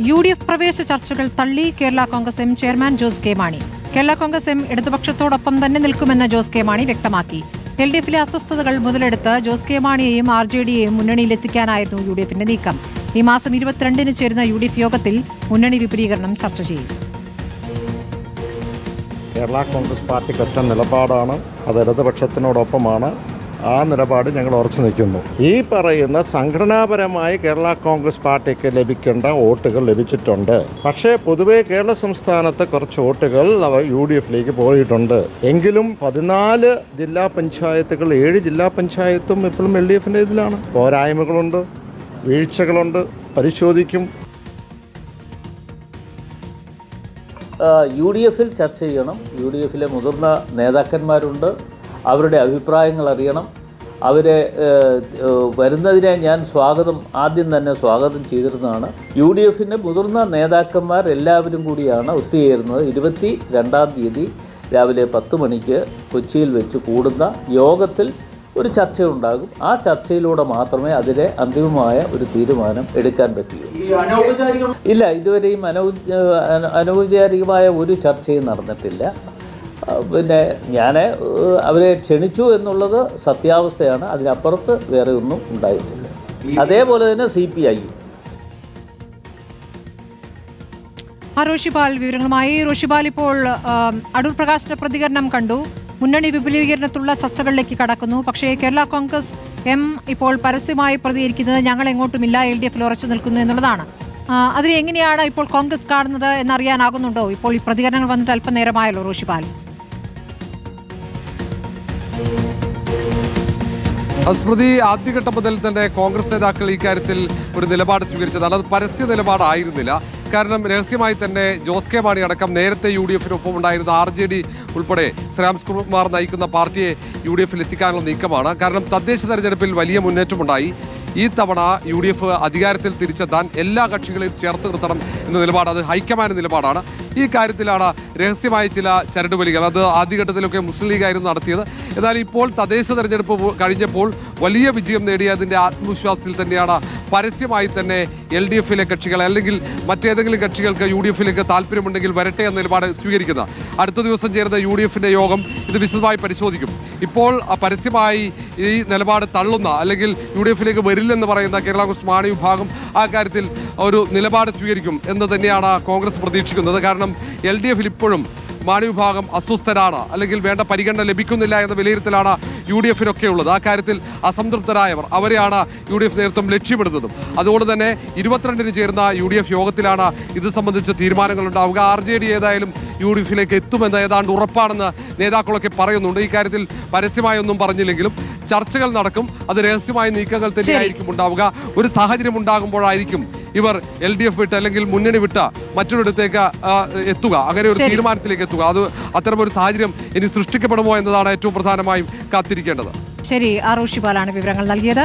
U D F പ്രവേശ ചർച്ചകൾ തള്ളി Kerala Congress M chairman Jose K Mani. Kerala Congress M ഇടതുപക്ഷത്തോടൊപ്പം തന്നെ നിൽക്കുമെന്ന് ജോസ് കെ മാണി വ്യക്തമാക്കി. എൽ ഡി എഫിലെ അസ്വസ്ഥതകൾ മുതലെടുത്ത് ജോസ് കെ മാണിയെയും ആർ ജെ ഡിയെയും മുന്നണിയിലെത്തിക്കാനായിരുന്നു യു ഡി എഫിന്റെ നീക്കം. ഈ മാസം ഇരുപത്തിരണ്ടിന് ചേരുന്ന യു ഡി എഫ് യോഗത്തിൽ മുന്നണി വിപുലീകരണം ചർച്ച ചെയ്യും. കേരള കോൺഗ്രസ് പാർട്ടിക്ക് ഒറ്റ നിലപാടാണ്. അത് ഇടതുപക്ഷത്തിനോടൊപ്പമാണ്. ആ നിലപാട് ഞങ്ങൾ ഉറച്ചു നിൽക്കുന്നു. ഈ പറയുന്ന സംഘടനാപരമായി കേരള കോൺഗ്രസ് പാർട്ടിക്ക് ലഭിക്കേണ്ട വോട്ടുകൾ ലഭിച്ചിട്ടുണ്ട്. പക്ഷേ പൊതുവേ കേരള സംസ്ഥാനത്ത് കുറച്ച് വോട്ടുകൾ അവർ യു ഡി എഫിലേക്ക് പോയിട്ടുണ്ട്. എങ്കിലും പതിനാല് ജില്ലാ പഞ്ചായത്തുകൾ ഏഴ് ജില്ലാ പഞ്ചായത്തും ഇപ്പോഴും എൽ ഡി എഫിന്റെ ഇതിലാണ്. പോരായ്മകളുണ്ട് വീഴ്ചകളുണ്ട് പരിശോധിക്കും. യു ഡി എഫിൽ ചർച്ച ചെയ്യണം. യു ഡി എഫിലെ മുതിർന്ന നേതാക്കന്മാരുണ്ട്. അവരുടെ അഭിപ്രായങ്ങൾ അറിയണം. അവരെ വരുന്നതിനെ ഞാൻ സ്വാഗതം ആദ്യം തന്നെ സ്വാഗതം ചെയ്തിരുന്നതാണ്. യു ഡി എഫിന്റെ മുതിർന്ന നേതാക്കന്മാർ എല്ലാവരും കൂടിയാണ് ഒത്തുചേരുന്നത്. ഇരുപത്തി രണ്ടാം തീയതി രാവിലെ പത്ത് മണിക്ക് കൊച്ചിയിൽ വെച്ച് കൂടുന്ന യോഗത്തിൽ ഒരു ചർച്ചയുണ്ടാകും. ആ ചർച്ചയിലൂടെ മാത്രമേ അതിലെ അന്തിമമായ ഒരു തീരുമാനം എടുക്കാൻ പറ്റുകയുള്ളൂ. ഇല്ല ഇതുവരെയും അനൗ അന- അനൗപചാരികമായ ഒരു ചർച്ചയും നടന്നിട്ടില്ല. പിന്നെ ഞാൻ അവരെ ക്ഷണിച്ചു എന്നുള്ളത് സത്യാവസ്ഥയാണ്. അതിനപ്പുറത്ത് വേറെ ഒന്നും ഉണ്ടായിട്ടില്ല. അതേപോലെ തന്നെ സി പി ഐ. റോഷിപാൽ വിവരങ്ങളുമായി. റോഷിപാൽ ഇപ്പോൾ അടൂർ പ്രകാശിന്റെ പ്രതികരണം കണ്ടു. മുന്നണി വിപുലീകരണത്തിലുള്ള ചർച്ചകളിലേക്ക് കടക്കുന്നു. പക്ഷേ കേരള കോൺഗ്രസ് എം ഇപ്പോൾ പരസ്യമായി പ്രതികരിക്കുന്നത് ഞങ്ങൾ എങ്ങോട്ടുമില്ല എൽ ഡി എഫിൽ ഉറച്ചു നിൽക്കുന്നു എന്നുള്ളതാണ്. അതിനെങ്ങനെയാണ് അതിനെ എങ്ങനെയാണ് ഇപ്പോൾ കോൺഗ്രസ് കാണുന്നത് എന്നറിയാനാകുന്നുണ്ടോ? ഇപ്പോൾ ഈ പ്രതികരണങ്ങൾ വന്നിട്ട് അല്പനേരമായല്ലോ റോഷിപാൽ സ്മൃതി ആദ്യഘട്ടം മുതൽ തന്നെ കോൺഗ്രസ് നേതാക്കൾ ഇക്കാര്യത്തിൽ ഒരു നിലപാട് സ്വീകരിച്ചതാണ്. അത് പരസ്യ നിലപാടായിരുന്നില്ല. കാരണം രഹസ്യമായി തന്നെ ജോസ് കെ മാണി അടക്കം നേരത്തെ യു ഡി എഫിനൊപ്പം ഉണ്ടായിരുന്ന ആർ ജെ ഡി ഉൾപ്പെടെ ശ്രീരാംസ് കുമാർ നയിക്കുന്ന പാർട്ടിയെ യു ഡി എഫിൽ എത്തിക്കാനുള്ള നീക്കമാണ്. കാരണം തദ്ദേശ തെരഞ്ഞെടുപ്പിൽ വലിയ മുന്നേറ്റമുണ്ടായി. ഈ തവണ യു ഡി എഫ് അധികാരത്തിൽ തിരിച്ചെത്താൻ എല്ലാ കക്ഷികളെയും ചേർത്ത് നിർത്തണം എന്ന നിലപാട് അത് ഹൈക്കമാൻഡ് നിലപാടാണ്. ഈ കാര്യത്തിലാണ് രഹസ്യമായ ചില ചരടുവലികൾ. അത് ആദ്യഘട്ടത്തിലൊക്കെ മുസ്ലിം ലീഗ് ആയിരുന്നു നടത്തിയത്. എന്നാൽ ഇപ്പോൾ തദ്ദേശ തെരഞ്ഞെടുപ്പ് കഴിഞ്ഞപ്പോൾ വലിയ വിജയം നേടിയതിന്റെ ആത്മവിശ്വാസത്തിൽ തന്നെയാണ് പരസ്യമായി തന്നെ എൽ ഡി എഫിലെ കക്ഷികൾ അല്ലെങ്കിൽ മറ്റേതെങ്കിലും കക്ഷികൾക്ക് യു ഡി എഫിലേക്ക് താല്പര്യമുണ്ടെങ്കിൽ വരട്ടെ എന്ന നിലപാട് സ്വീകരിക്കുന്നത് അടുത്ത ദിവസം ചേർന്ന യു ഡി എഫിന്റെ യോഗം ഇത് വിശദമായി പരിശോധിക്കും. ഇപ്പോൾ പരസ്യമായി ഈ നിലപാട് തള്ളുന്ന അല്ലെങ്കിൽ യു ഡി എഫിലേക്ക് വരില്ലെന്ന് പറയുന്ന കേരള കോൺഗ്രസ് മാണി വിഭാഗം ആ കാര്യത്തിൽ ഒരു നിലപാട് സ്വീകരിക്കും എന്ന് തന്നെയാണ് കോൺഗ്രസ് പ്രതീക്ഷിക്കുന്നത്. കാരണം എൽ ഡി എഫിൽ ഇപ്പോഴും മാണി വിഭാഗം അസ്വസ്ഥരാണ്. അല്ലെങ്കിൽ വേണ്ട പരിഗണന ലഭിക്കുന്നില്ല എന്ന വിലയിരുത്തലാണ് യു ഡി എഫിനൊക്കെ ഉള്ളത്. ആ കാര്യത്തിൽ അസംതൃപ്തരായവർ. അവരെയാണ് യു ഡി എഫ് നേതൃത്വം ലക്ഷ്യമിടുന്നതും. അതുകൊണ്ട് തന്നെ ഇരുപത്തിരണ്ടിന് ചേരുന്ന യു ഡി എഫ് യോഗത്തിലാണ് ഇത് സംബന്ധിച്ച് തീരുമാനങ്ങൾ ഉണ്ടാവുക ആർ ജെ ഡി ഏതായാലും യു ഡി എഫിലേക്ക് എത്തുമെന്ന് ഏതാണ്ട് ഉറപ്പാണെന്ന് നേതാക്കളൊക്കെ പറയുന്നുണ്ട്. ഈ കാര്യത്തിൽ പരസ്യമായൊന്നും പറഞ്ഞില്ലെങ്കിലും ചർച്ചകൾ നടക്കും. അത് രഹസ്യമായ നീക്കങ്ങൾ തന്നെയായിരിക്കും ഉണ്ടാവുക. ഒരു സാഹചര്യം ഉണ്ടാകുമ്പോഴായിരിക്കും ഇവർ എൽ ഡി എഫ് വിട്ട് അല്ലെങ്കിൽ മുന്നണി വിട്ട മറ്റൊരിടത്തേക്ക് എത്തുക. അങ്ങനെ ഒരു തീരുമാനത്തിലേക്ക് എത്തുക. അത് അത്തരമൊരു സാഹചര്യം ഇനി സൃഷ്ടിക്കപ്പെടുമോ എന്നതാണ് ഏറ്റവും പ്രധാനമായും കാത്തിരിക്കേണ്ടത്. ശരി ആറോഷിപാലാണ് റോഷിപാലാണ് വിവരങ്ങൾ നൽകിയത്.